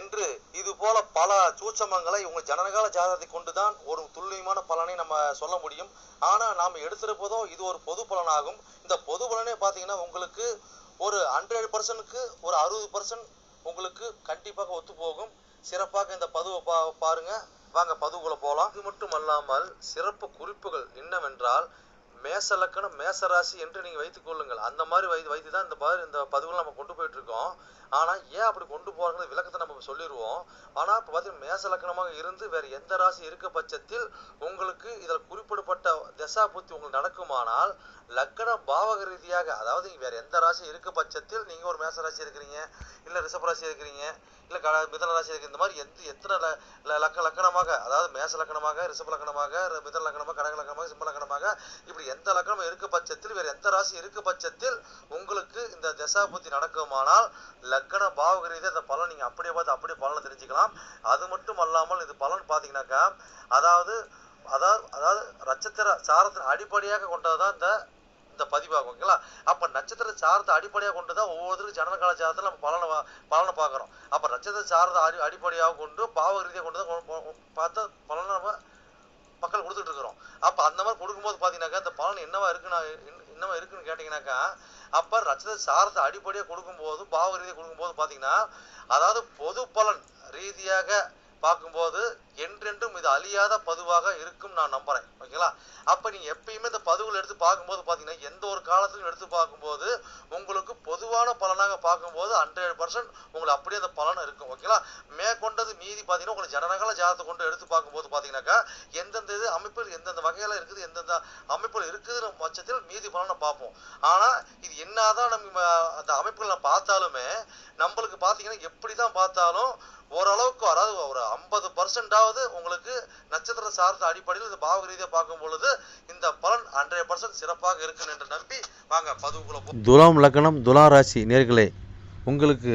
என்று இது போல பல சூட்சமங்களை இவங்க ஜனனகால ஜாதகத்தை கொண்டுதான் ஒரு துல்லியமான பலனை நம்ம சொல்ல முடியும். ஆனா நாம் எடுத்திருப்பதோ இது ஒரு பொது பலனாகும். இந்த பொது பலனே பார்த்தீங்கன்னா உங்களுக்கு ஒரு ஹண்ட்ரட் பர்சன்ட்க்கு ஒரு அறுபது பர்சன்ட் உங்களுக்கு கண்டிப்பாக ஒத்து போகும் சிறப்பாக இந்த பதுவை பா பாருங்க. வாங்க பதுவுக்குள்ள போகலாம் இது மட்டும் அல்லாமல் சிறப்பு குறிப்புகள் என்னவென்றால் மேச லக்கணம் மேச ராசி என்று நீங்கள் வைத்துக் கொள்ளுங்கள். அந்த மாதிரி வை வைத்து தான் இந்த மாதிரி இந்த பதுவில் நம்ம கொண்டு போயிட்டு ஆனால் ஆனா ஏன் அப்படி கொண்டு போறாங்க விளக்கத்தை நம்ம சொல்லிடுவோம் ஆனா இப்போ பார்த்தீங்கன்னா மேச லக்கணமாக இருந்து வேற எந்த ராசி இருக்க பட்சத்தில் உங்களுக்கு இதில் குறிப்பிடப்பட்ட தசா புத்தி உங்களுக்கு நடக்குமானால் லக்கண பாவக ரீதியாக அதாவது வேறு வேற எந்த ராசி இருக்க பட்சத்தில் நீங்க ஒரு மேச ராசி இருக்கிறீங்க இல்ல ரிஷப ராசி இருக்கிறீங்க இல்ல க மிதன ராசி இருக்கு இந்த மாதிரி எந்த எத்தனை ல- லக்க லக்கணமாக அதாவது மேச லக்கணமாக ரிஷப லக்கணமாக மிதன லக்கணமாக கடக லக்கணமாக சிம்ம லக்கணமாக இப்படி எந்த லக்கணம் இருக்க பட்சத்தில் வேற எந்த ராசி இருக்க பட்சத்தில் உங்களுக்கு இந்த தசா புத்தி நடக்குமானால் லக்கண பாவக ரீதியாக இந்த பலன் நீங்கள் அப்படியே பார்த்து அப்படியே பலனை தெரிஞ்சுக்கலாம். அது மட்டும் அல்லாமல் இது பலன் பார்த்தீங்கன்னாக்கா அதாவது அதாவது அதாவது நட்சத்திர சாரத்தின் அடிப்படையாக கொண்டதுதான் இந்த இந்த பதிவாகும் ஓகேங்களா? அப்போ நட்சத்திர சாரத்தை அடிப்படையாக கொண்டு தான் ஒவ்வொருத்தருக்கும் ஜனனகால சாரத்தில் நம்ம பலனை பலனை பார்க்குறோம். அப்போ நட்சத்திர சாரத்தை அடி அடிப்படையாக கொண்டு பாவ ரீதியாக கொண்டு தான் பார்த்து பார்த்தா பலனை நம்ம மக்கள் கொடுத்துட்டு இருக்கிறோம். அப்போ அந்த மாதிரி கொடுக்கும்போது பார்த்தீங்கன்னாக்கா இந்த பலன் என்னவா இருக்குன்னா இன்னமும் இருக்குன்னு கேட்டீங்கன்னாக்கா அப்போ ரச்சத சாரத்தை அடிப்படையாக கொடுக்கும்போது பாவ ரீதியாக கொடுக்கும்போது பார்த்தீங்கன்னா அதாவது பொது பலன் ரீதியாக பார்க்கும்போது என்றென்றும் இது அழியாத பதுவாக இருக்கும் நான் நம்புறேன். ஓகேங்களா? அப்ப நீங்க எப்பயுமே இந்த பதுவுகள் எடுத்து பார்க்கும்போது பாத்தீங்கன்னா எந்த ஒரு காலத்திலும் எடுத்து பார்க்கும்போது உங்களுக்கு பொதுவான பலனாக பார்க்கும்போது ஹண்ட்ரட் பர்சன்ட் உங்களுக்கு அப்படியே அந்த பலன் இருக்கும். ஓகேங்களா? மேற்கொண்டது மீதி பாத்தீங்கன்னா உங்களுக்கு ஜனநகல ஜாதத்தை கொண்டு எடுத்து பார்க்கும்போது பாத்தீங்கன்னாக்கா எந்தெந்த இது அமைப்பில் எந்தெந்த வகையில இருக்குது எந்தெந்த அமைப்பில் இருக்குதுன்ற பட்சத்தில் மீதி பலனை பார்ப்போம். ஆனா இது என்னதான் நம்ம அந்த அமைப்புகளை பார்த்தாலுமே நம்மளுக்கு பாத்தீங்கன்னா எப்படிதான் பார்த்தாலும் ஓரளவுக்கு அதாவது ஒரு ஐம்பது அதாவது உங்களுக்கு நட்சத்திர சார்ந்த அடிப்படையில் இந்த பாவக ரீதியாக பார்க்கும் பொழுது இந்த பலன் ஹண்ட்ரட் பர்சன்ட் சிறப்பாக இருக்கும் என்று நம்பி வாங்க பதிவுக்குள்ள துலாம் லக்னம் துலா ராசி நேர்களே உங்களுக்கு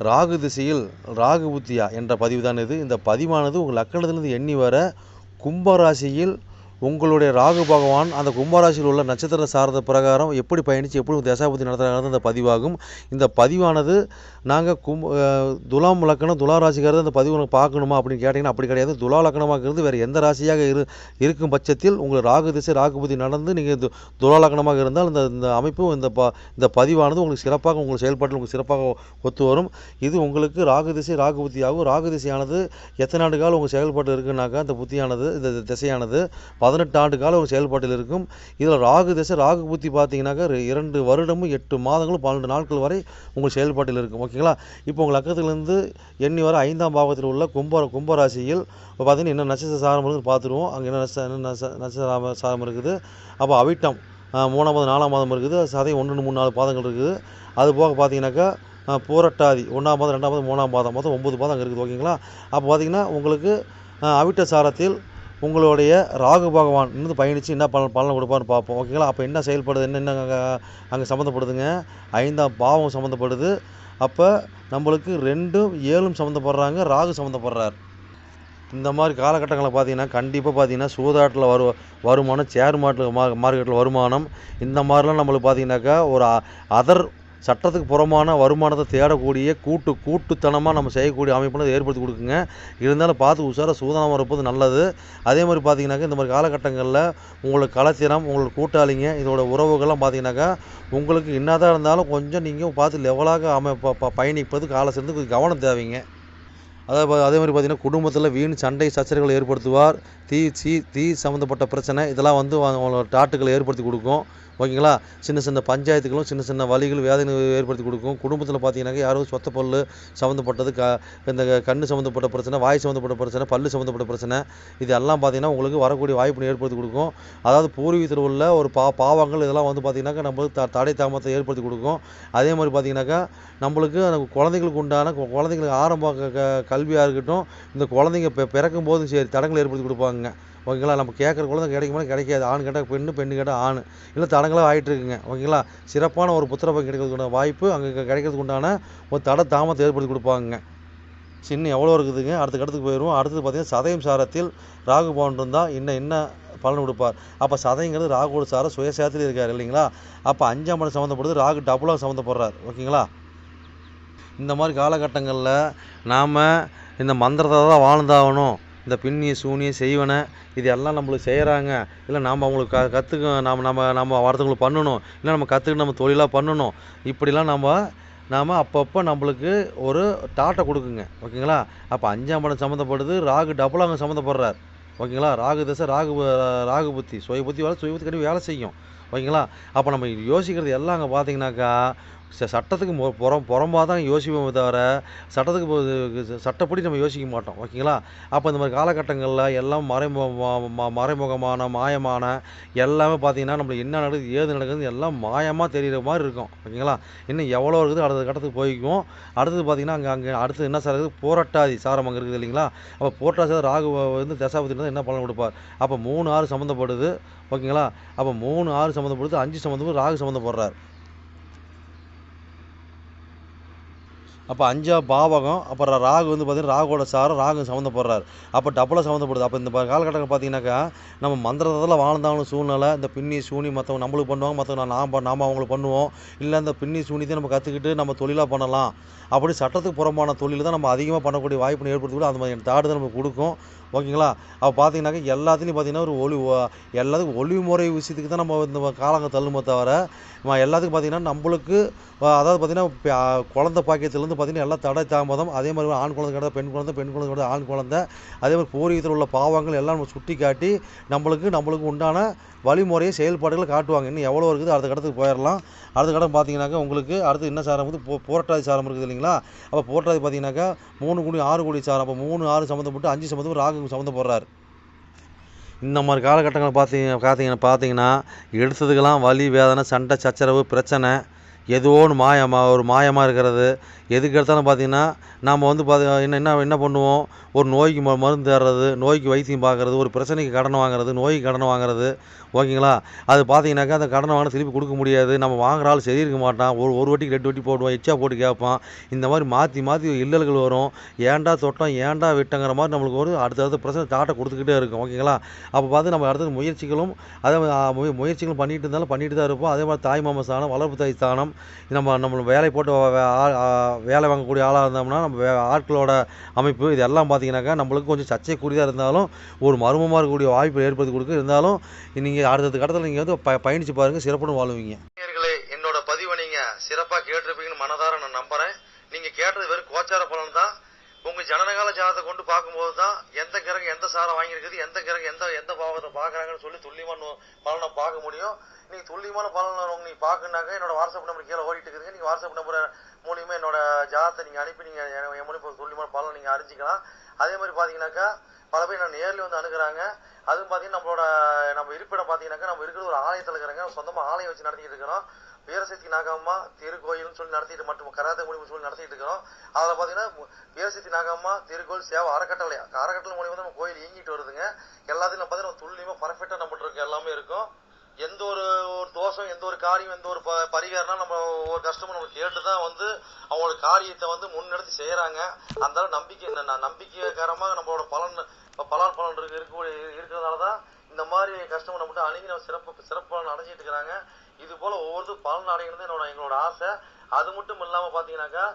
ராகு திசையில் ராகு புத்தியா என்ற பதிவு தான் இது. இந்த பதிவானது உங்கள் லக்கணத்திலிருந்து எண்ணி வர கும்பராசியில் உங்களுடைய ராகு பகவான் அந்த கும்பராசியில் உள்ள நட்சத்திர சாரத பிரகாரம் எப்படி பயணித்து எப்படி தசாபதி நடத்துகிறாங்க அந்த பதிவாகும். இந்த பதிவானது நாங்கள் கும் துலாம் லக்கணம் துலா ராசிக்காரது அந்த பதிவு உனக்கு பார்க்கணுமா அப்படின்னு கேட்டிங்கன்னா அப்படி கிடையாது. துலா லக்கணமாக வேறு எந்த ராசியாக இரு இருக்கும் பட்சத்தில் உங்கள் ராகு திசை ராகுபதி நடந்து நீங்கள் து துலா லக்கணமாக இருந்தால் இந்த இந்த அமைப்பு இந்த ப இந்த பதிவானது உங்களுக்கு சிறப்பாக உங்கள் செயல்பாட்டில் உங்களுக்கு சிறப்பாக ஒத்து வரும். இது உங்களுக்கு ராகு திசை ராகுபுத்தியாகும் ராகு திசையானது எத்தனை ஆண்டு காலம் உங்கள் செயல்பாட்டில் இருக்குன்னாக்கா இந்த புத்தியானது இந்த திசையானது பதினெட்டு ஆண்டு காலம் ஒரு செயல்பாட்டில் இருக்கும். இதில் ராகு திசை ராகு புத்தி பார்த்தீங்கன்னாக்கா இரண்டு வருடமும் எட்டு மாதங்களும் பன்னெண்டு நாட்கள் வரை உங்கள் செயல்பாட்டில் இருக்கும். ஓகேங்களா? இப்போ உங்கள் அக்கத்துலேருந்து எண்ணி வர ஐந்தாம் பாவத்தில் உள்ள கும்ப கும்பராசியில் இப்போ பார்த்தீங்கன்னா என்ன நட்சத்திர சாரம் இருக்குதுன்னு பார்த்துருவோம். அங்கே என்ன என்ன நட்சத்திர சாரம் இருக்குது? அப்போ அவிட்டம் மூணாம் மாதம் நாலாம் மாதம் இருக்குது. சதை ஒன்று மூணு நாலு பாதங்கள் இருக்குது. அது போக பார்த்தீங்கன்னாக்கா பூரட்டாதி ஒன்றாம் பாதம் ரெண்டாம் பாதம் மூணாம் பாதம் மொத்தம் ஒம்பது பாதம் இருக்குது. ஓகேங்களா? அப்போ பார்த்தீங்கன்னா உங்களுக்கு அவிட்ட சாரத்தில் உங்களுடைய ராகு பகவான் இருந்து பயணித்து என்ன பலன் பலன் கொடுப்பான்னு பார்ப்போம். ஓகேங்களா? அப்போ என்ன செயல்படுது? என்னென்ன அங்கே அங்கே சம்மந்தப்படுதுங்க ஐந்தாம் பாவம் சம்மந்தப்படுது அப்போ நம்மளுக்கு ரெண்டும் ஏழும் சம்மந்தப்படுறாங்க ராகு சம்மந்தப்படுறார் இந்த மாதிரி காலகட்டங்களில் பார்த்தீங்கன்னா கண்டிப்பாக பார்த்தீங்கன்னா சூதாட்டில் வரு வருமானம் சேர் மார்ட்டில் மா மார்க்கெட்டில் வருமானம் இந்த மாதிரிலாம் நம்மளுக்கு பார்த்தீங்கன்னாக்கா ஒரு அதர் சட்டத்துக்கு புறமான வருமானத்தை தேடக்கூடிய கூட்டு கூட்டுத்தனமாக நம்ம செய்யக்கூடிய அமைப்புன்னு ஏற்படுத்தி கொடுக்குங்க. இருந்தாலும் பார்த்து உஷாராக சூதானம் இருப்பது நல்லது. அதே மாதிரி பார்த்தீங்கன்னாக்கா இந்த மாதிரி காலகட்டங்களில் உங்களுக்கு கலத்திரம் உங்களுக்கு கூட்டாளிங்க இதோட உறவுகள்லாம் பார்த்தீங்கன்னாக்கா உங்களுக்கு என்னதான் இருந்தாலும் கொஞ்சம் நீங்கள் பார்த்து லெவலாக அமை ப- பயணிப்பது காலை சேர்ந்து கொஞ்சம் கவனம் தேவைங்க. அதே அதே மாதிரி பார்த்தீங்கன்னா குடும்பத்தில் வீண் சண்டை சச்சரவுகளை ஏற்படுத்துவார். தீ சீ தீ சம்மந்தப்பட்ட பிரச்சனை இதெல்லாம் வந்து அவங்களோட டாட்டுகளை ஏற்படுத்தி கொடுக்கும். ஓகேங்களா? சின்ன சின்ன பஞ்சாயத்துகளும் சின்ன சின்ன வலிகள் வேதனை ஏற்படுத்தி கொடுக்கும். குடும்பத்தில் பார்த்தீங்கன்னாக்கா யாரோ சொத்த பல் சம்மந்தப்பட்டது க இந்த கண்ணு சம்மந்தப்பட்ட பிரச்சனை வாய் சம்மந்தப்பட்ட பிரச்சனை பல்லு சம்மந்தப்பட்ட பிரச்சனை இது எல்லாம் பார்த்தீங்கன்னா உங்களுக்கு வரக்கூடிய வாய்ப்பு ஏற்படுத்தி கொடுக்கும். அதாவது பூர்வீகத்தில் உள்ள ஒரு பா பாவங்கள் இதெல்லாம் வந்து பார்த்தீங்கன்னாக்கா நம்மளுக்கு த தடை தாமத்தை ஏற்படுத்தி கொடுக்கும். அதே மாதிரி பார்த்தீங்கன்னாக்கா நம்மளுக்கு அந்த குழந்தைங்களுக்கு உண்டான கு- குழந்தைங்களுக்கு ஆரம்ப க- கல்வியாக இருக்கட்டும் இந்த குழந்தைங்க பிறக்கும் போதும் சரி தடங்கள் ஏற்படுத்தி கொடுப்பாங்க ஓகேங்களா? நம்ம கேட்குற குழந்தை கிடைக்குமா கிடைக்காது. ஆண் கேட்டால் பெண்ணு பெண்ணு கேட்டால் ஆண். இல்லை தடங்களாக ஆகிட்டு இருக்குங்க ஓகேங்களா? சிறப்பான ஒரு புத்திரப்பம் கிடைக்கிறதுக்கு கிடைக்கிறதுக்குண்டான வாய்ப்பு அங்கே கிடைக்கிறதுக்கு உண்டான ஒரு தட தாமத்தை ஏற்படுத்தி கொடுப்பாங்க. சின்ன எவ்வளோ இருக்குதுங்க? அடுத்த இடத்துக்கு போயிடுவோம். அடுத்தது பார்த்தீங்கன்னா சதயம் சாரத்தில் ராகு பவன் இருந்தால் இன்னும் என்ன பலன் கொடுப்பார். அப்போ சதைங்கிறது ராகுவோட சாரம் சுயசாரத்தில் இருக்கார் இல்லைங்களா? அப்போ அஞ்சாம் படம் சம்மந்தப்படுது ராகு டபுளாக சம்மந்தப்படுறார் ஓகேங்களா? இந்த மாதிரி காலகட்டங்களில் நாம் இந்த மந்திரத்தை தான் வாழ்ந்தாகணும். இந்த பின்னிய சூனிய செய்வனை இது எல்லாம் நம்மளுக்கு செய்கிறாங்க இல்லை நாம் அவங்களுக்கு க கற்றுக்க நாம் நம்ம நம்ம வரத்துங்களுக்கு பண்ணணும். இல்லை நம்ம கற்றுக்கிட்டு நம்ம தொழிலாக பண்ணணும். இப்படிலாம் நம்ம நாம் அப்பப்போ நம்மளுக்கு ஒரு டாட்டை கொடுக்குங்க. ஓகேங்களா? அப்போ அஞ்சாம் படம் சம்மந்தப்படுது ராகு டபுள் அங்கே சம்மந்தப்படுறார் ஓகேங்களா? ராகு தசை ராகு ராகு புத்தி. சுய புத்தி வேலை சுய புத்தி கண்டிப்பாக வேலை செய்யும். ஓகேங்களா? அப்போ நம்ம யோசிக்கிறது எல்லாம் அங்கே பார்த்தீங்கன்னாக்கா ச- சட்டத்துக்கு மு- புறம் புறம்பாக தான் யோசிப்போமே தவிர சட்டத்துக்கு சட்டப்படி நம்ம யோசிக்க மாட்டோம் ஓகேங்களா? அப்போ இந்த மாதிரி காலகட்டங்களில் எல்லாம் மறைமுக மறைமுகமான மாயமான எல்லாமே பார்த்தீங்கன்னா நம்மளுக்கு என்ன நடக்குது ஏது நடக்குது எல்லாம் மாயமாக தெரிகிற மாதிரி இருக்கும் ஓகேங்களா? இன்னும் எவ்வளோ இருக்குது அடுத்த கட்டத்துக்கு போய்க்கும் அடுத்தது பார்த்தீங்கன்னா அங்கே அங்கே அடுத்தது என்ன சார் இருக்குது? போராட்டாதி சாரம் அங்கே இருக்குது இல்லைங்களா? அப்போ போராட்டாதி ராகு வந்து தசாபதி இருந்தால் என்ன பலன் கொடுப்பார்? அப்போ மூணு ஆறு சம்மந்தப்படுது ஓகேங்களா? அப்போ மூணு ஆறு சம்மந்தப்படுது அஞ்சு சம்மந்தப்படுது ராகு சம்மந்தப்படுறார் அப்போ அஞ்சா பாவகம் அப்புறம் ராகு வந்து பார்த்தீங்கன்னா ராகுவோட சாரம் ராகு சம்மந்தப்படுறார். அப்போ டபுளாக சம்மந்தப்படுது. அப்போ இந்த காலகட்டத்தில் பார்த்தீங்கன்னாக்கா நம்ம மந்திரத்தில் வாழ்ந்தாங்களும் சூழ்நிலை இந்த பின்னி சூனி மற்றவங்க நம்மளுக்கு பண்ணுவாங்க மற்றவங்க நாம் நாம் அவங்களுக்கு பண்ணுவோம். இல்லை இந்த பின்னி சூனியத்தை நம்ம கற்றுக்கிட்டு நம்ம தொழிலாக பண்ணலாம். அப்படி சட்டத்துக்கு புறம்பான தொழில் தான் நம்ம அதிகமாக பண்ணக்கூடிய வாய்ப்பு ஏற்படுத்தி கூட அந்த மாதிரி தாடு தான் நமக்கு கொடுக்கும். ஓகேங்களா? அப்போ பார்த்தீங்கன்னாக்கா எல்லாத்துலேயும் பார்த்தீங்கன்னா ஒரு ஒளி எல்லாத்துக்கும் ஒளி முறை விஷயத்துக்கு தான் நம்ம இந்த காலங்க தள்ளுமே தவிர எல்லாத்துக்கும் பார்த்தீங்கன்னா நம்மளுக்கு அதாவது பார்த்தீங்கன்னா குழந்தை பாக்கியத்துலேருந்து பார்த்தீங்கன்னா எல்லா தடை தாமதம். அதே மாதிரி ஆண் குழந்தை கிடையாது பெண் குழந்தை பெண் குழந்தை கிடையாது ஆண் குழந்தை அதே மாதிரி பூர்வீகத்தில் உள்ள பாவங்கள் எல்லாம் நம்ம சுட்டி காட்டி நம்மளுக்கு நம்மளுக்கு உண்டான வழிமுறையை செயல்பாடுகளை காட்டுவாங்க. இன்னும் எவ்வளோ இருக்குது? அடுத்த கடத்துக்கு போயிடலாம். அடுத்த கடம் பார்த்தீங்கன்னாக்கா உங்களுக்கு அடுத்து என்ன சாரம் வந்து போ போராட்டாதி சாரம் இருக்குது இல்லைங்களா? அப்போ போராட்டாதி பார்த்தீங்கன்னாக்கா மூணு கோடி ஆறு கோடி சாரம். அப்போ மூணு ஆறு சம்மந்தப்பட்டு அஞ்சு சம்மந்தப்பட்டு ராகு சம்மந்தப்படுறாரு இந்த மாதிரி காலகட்டங்கள் பார்த்தீங்க பார்த்தீங்கன்னா பார்த்தீங்கன்னா எடுத்ததுக்கெல்லாம் வலி வேதனை சண்டை சச்சரவு பிரச்சனை ஏதோ ஒன்று மாயமாக ஒரு மாயமாக இருக்கிறது. எதுக்கு எடுத்தாலும் பார்த்தீங்கன்னா நாம் வந்து பார்த்து என்ன என்ன என்ன பண்ணுவோம்? ஒரு நோய்க்கு ம மருந்து தர்றது நோய்க்கு வைத்தியம் பார்க்குறது ஒரு பிரச்சனைக்கு கடன் வாங்குறது நோய்க்கு கடன் வாங்குறது ஓகேங்களா? அது பார்த்தீங்கன்னாக்கா அந்த கடனை வாங்கினா திருப்பி கொடுக்க முடியாது. நம்ம வாங்குற ஆள் சரி இருக்க மாட்டான். ஒரு ஒரு வட்டிக்கு ரெண்டு வட்டி போடுவான் எச்சா போட்டு கேட்பான். இந்த மாதிரி மாற்றி மாற்றி இல்லல்கள் வரும். ஏன்டா தொட்டோம் ஏன்டா விட்டங்கிற மாதிரி நம்மளுக்கு ஒரு அடுத்தடுத்த பிரச்சனை ஸ்டார்ட்டை கொடுத்துக்கிட்டே இருக்கும். ஓகேங்களா? அப்போ பார்த்து நம்ம அடுத்தது முயற்சிகளும் அதே மாதிரி முயற்சிகளும் பண்ணிட்டு இருந்தாலும் பண்ணிட்டு தான் இருப்போம். அதே மாதிரி தாய் மாமா ஸ்தானம் வளர்ப்பு தாய் ஸ்தானம் நம்ம நம்ம வேலை போட்டு வேலை வாங்கக்கூடிய ஆளாக இருந்தோம்னா நம்ம ஆட்களோட அமைப்பு இதெல்லாம் பார்த்தீங்கன்னாக்கா நம்மளுக்கு கொஞ்சம் சர்ச்சைக்குரியதாக இருந்தாலும் ஒரு மர்மமாக இருக்கக்கூடிய வாய்ப்பு ஏற்படுத்தி கொடுக்க இருந்தாலும் நீங்கள் அடுத்த கடத்தில் நீங்கள் வந்து ப பயணித்து பாருங்கள் சிறப்புன்னு வாழ்வீங்க. என்னோட பதிவை நீங்க சிறப்பா கேட்டிருப்பீங்கன்னு மனதார நான் நம்புறேன். நீங்க கேட்டது வெறும் கோச்சார பலன் தான். உங்க ஜனநகால ஜாதகத்தை கொண்டு பார்க்கும்போது தான் எந்த கிரகம் எந்த சாரம் வாங்கியிருக்குது எந்த கிரகம் எந்த எந்த பாவத்தை பார்க்குறாங்கன்னு சொல்லி துல்லியமான பலனை பார்க்க முடியும். நீங்க துல்லியமான பலனை உங்க நீங்க பார்க்கணுனாக்க என்னோட வாட்ஸ்அப் நம்பர் கீழே ஓடிட்டு இருக்குதுங்க நீங்க வாட்ஸ்அப் நம்பர் மூலியமா என்னோட ஜாதகத்தை நீங்க அனுப்பி நீங்க என் என் மூலியமா துல்லியமான பலனை நீங்க அறிஞ்சிக்கலாம். அதே மாதிரி பாத்தீங்கன்னாக்கா பல பேர் நான் நேரில் வந்து அணுகிறாங்க. அதுவும் பார்த்தீங்கன்னா நம்மளோட நம்ம இருப்பிடம் பார்த்தீங்கன்னாக்கா நம்ம இருக்கிற ஒரு ஆலயத்தில் இருக்கிறாங்க. சொந்தமாக ஆலயம் வச்சு நடத்திட்டு இருக்கிறோம். வீரசக்தி நாகம்மா திருக்கோயில்னு சொல்லி நடத்திட்டு மட்டும் கராத்தே மூலியம் சொல்லி நடத்திட்டு இருக்கிறோம். அதில் பார்த்தீங்கன்னா வீரசக்தி நாகம்மா திருக்கோயில் சேவை அறக்கட்டளை அறக்கட்டளை மூலியமாக நம்ம கோயில் இயங்கிட்டு வருதுங்க. எல்லாத்தையும் பார்த்தீங்கன்னா துல்லியமாக பர்ஃபெக்டாக நம்மகிட்ட இருக்கு எல்லாமே இருக்கும். எந்த ஒரு ஒரு தோஷம் எந்த ஒரு காரியம் எந்த ஒரு ப- பரிகாரம்னா நம்ம ஒரு கஸ்டமர் நம்ம கேட்டு தான் வந்து அவங்களோட காரியத்தை வந்து முன்னெடுத்து செய்கிறாங்க அந்த நம்பிக்கை ந- ந- நம்மளோட பலன் பலால் பலன் இருக்கு இருக்கக்கூடிய இருக்கிறதுனால தான் இந்த மாதிரி கஸ்டமர் மட்டும் அணுகி நம்ம சிறப்பு சிறப்பு பலன் அடைஞ்சிட்டு இருக்கிறாங்க. இது போல ஒவ்வொருத்தரும் பலன் அடைகிறது என்னோட எங்களோட ஆசை. அது மட்டும் இல்லாம பாத்தீங்கன்னாக்கா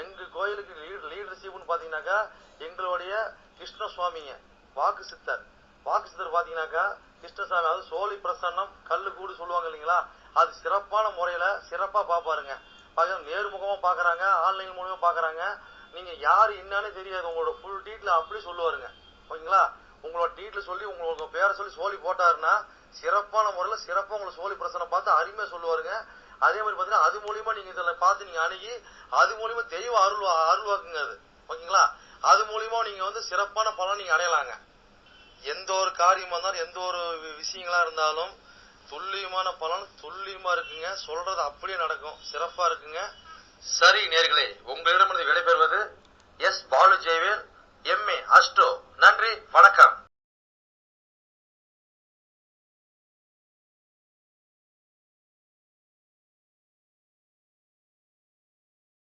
எங்க கோயிலுக்கு லீட் லீடர்ஷிப்னு பாத்தீங்கன்னாக்கா எங்களுடைய கிருஷ்ண சுவாமிங்க வாக்கு சித்தர். வாக்கு சித்தர் பாத்தீங்கன்னாக்கா கிருஷ்ணசாமி அதாவது சோழி பிரசன்னம் கல்லு கூடு சொல்லுவாங்க இல்லைங்களா? அது சிறப்பான முறையில சிறப்பா பாப்பாருங்க. பாத்தீங்கன்னா நேர்முகமா பாக்குறாங்க ஆன்லைன் மூலமா பாக்குறாங்க. நீங்க யாரு என்னன்னு தெரியாது. உங்களோட ஃபுல் டீட்டில் அப்படியே சொல்லுவாருங்க. ஓகேங்களா? உங்களோட டீட்டில் சொல்லி உங்களோட பேரை சொல்லி சோழி போட்டாருன்னா சிறப்பான முறையில் சிறப்பாக உங்களை சோழி பிரசனை பார்த்து அருமையாக சொல்லுவாருங்க. அதே மாதிரி பார்த்தீங்கன்னா அது மூலியமா நீங்கள் இதில் பார்த்து நீங்கள் அணுகி அது மூலியமா தெய்வ அருள் அருள்வாக்குங்க அது. ஓகேங்களா? அது மூலியமா நீங்கள் வந்து சிறப்பான பலன் நீங்கள் அடையலாங்க. எந்த ஒரு காரியமாக இருந்தாலும் எந்த ஒரு வி- விஷயங்களா இருந்தாலும் துல்லியமான பலன் துல்லியமா இருக்குங்க. சொல்றது அப்படியே நடக்கும். சிறப்பா இருக்குங்க. சரி நேர்களே உங்களிடமிருந்து விடைபெறுவது S. Balu Jayavel MA astro நன்றி வணக்கம்.